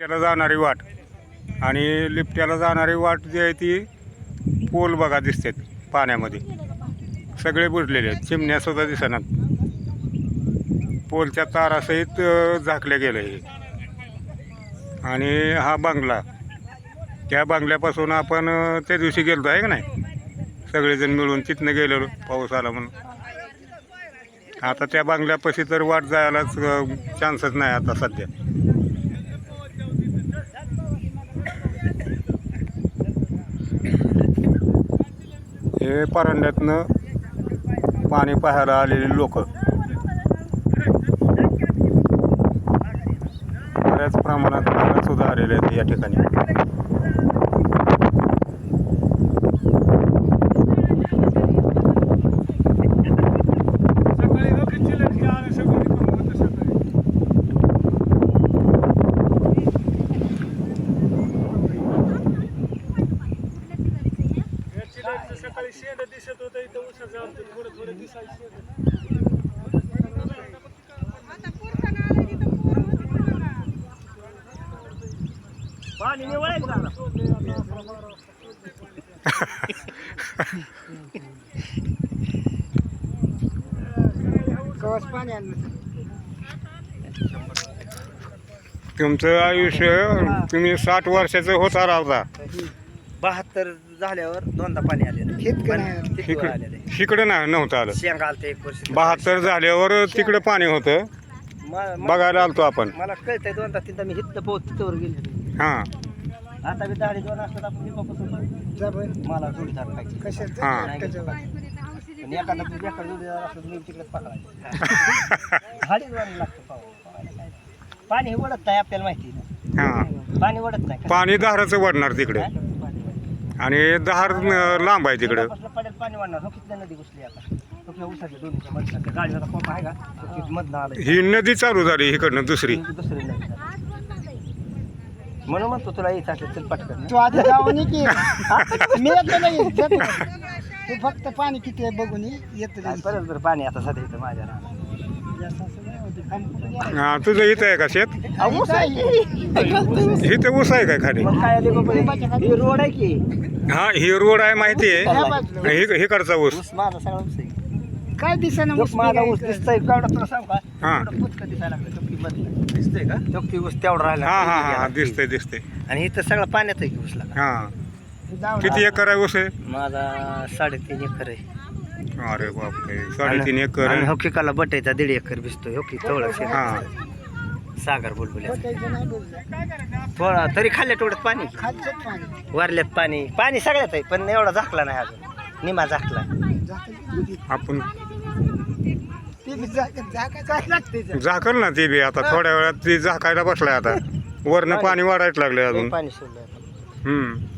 त्याला जाणारी वाट. आणि लिफ्ट्याला जाणारी वाट जी आहे ती पोल बघा दिसतात पाण्यामध्ये. सगळे बुजलेले आहेत. चिमण्या सुद्धा दिसणार पोलच्या तारासहित झाकले झाकलं गेलं हे. आणि हा बंगला. त्या बंगल्यापासून आपण त्या दिवशी गेलो आहे का नाही? सगळेजण मिळून तिथनं गेलेलो पाऊस आला म्हणून. आता त्या बंगल्यापाशी तर वाट जायलाच चान्सच नाही आता सध्या. हे परांड्यातनं पाणी पाहायला आलेली लोक. बऱ्याच प्रमाणात सुद्धा आलेले आहेत या ठिकाणी सकाळी बघितलं चिल्लर की आलं सगळं रिकामं होतं सकाळी. या चिल्लरचं सकाळी शेंड दिसत होतं इथं उसाचं आमचं थोडं थोडं दिसायचं शेंड. पाणी निवळायचं झालं. कवाच पाणी आणलं तुमचं आयुष्य तुम्ही साठ वर्षाचं होता राहता बहात्तर झाल्यावर दोनदा पाणी आलेलं. किती वेळा आलेलं आहे? इकडं नाही नव्हतं आलं. शेंग आलतं एक वर्ष बहात्तर झाल्यावर तिकडं पाणी होतं. म- म- बघायला आलतो आपण. मला कळतंय दोनदा तीनदा मी हिथं पोहोच तिथवर गेले. हां. आता मी दाढी दोन असतात आपण निपापासून जा बरं. मला जोडीदार पाहिजे. हां. पण एखादा एखादा जोडीदार असतो तर मी तिकडेच पकडायचं. झाडीच वाढायला लागतं पाव- पावायला काय. पाणी हे वडत नाही आपल्याला माहिती आहे ना. हां. पाणी वडत नाही पाणी दहाराचं वाढणार तिकडे. आणि दहार लांब आहे तिकडं. पाणी वाढणार. हो किती नदी घुसली आता? कुठल्या उसाच्या दोन्हीच्या मधल्या गाडीचा पंप आहे का? तो तिथं मधनं आलाय ही नदी चालू झाली इकडनं दुसरी. दुसरी नदी म्हणून म्हणतो तुला येत असलं चल पटकन. तू आधी जाऊन ये की. मी येतो नाही जा तू. तू फक्त पाणी किती आहे बघून ये. येतं. परत बरं पाणी आता सध्या इथं माझ्या रानात. हां तुझं इथं आहे का शेत? अहो, ऊस आहे. इथं ऊस आहे का खाली? हे रोड आहे की? हा ही रोड आहे माहिती आहे. हे ऊस. ऊस माझा सगळा ऊस आहे. काय दिसेना लोक माझा ऊस दिसतोय. केवढा तुला सांग का? हा. एवढं पुचकं दिसायला लागलं. चौकी मधलं दिसतंय का? चौकी ऊस तेवढा राहिला. हा हा हा दिसतंय दिसतंय. आणि इथं सगळं पाण्यात आहे की ऊसला. हा. किती एकर आहे ऊस आहे माझा साडेतीन एकर आहे. अरे बापरे. साडेतीन एकर. आणि आहे. होकिकाला बटायचा दीड एकर भिजतोय. होकी हा. दिसतंय. सागर बुलबुल्या. थोडा तरी खाल्ल्या तेवढ्यात पाणी. खालचं पाणी. वरल्यात पाणी. पाणी सगळ्यात आहे पण एवढा झाकला नाही अजून. निमा झाकला. आपण ते झाकायचं लागते. झाकल ना ती बी आता. थोड्या वेळात ती झाकायला बसलाय आता. वरनं पाणी. वाढायला लागले अजून. पाणी सोडलं हम्म.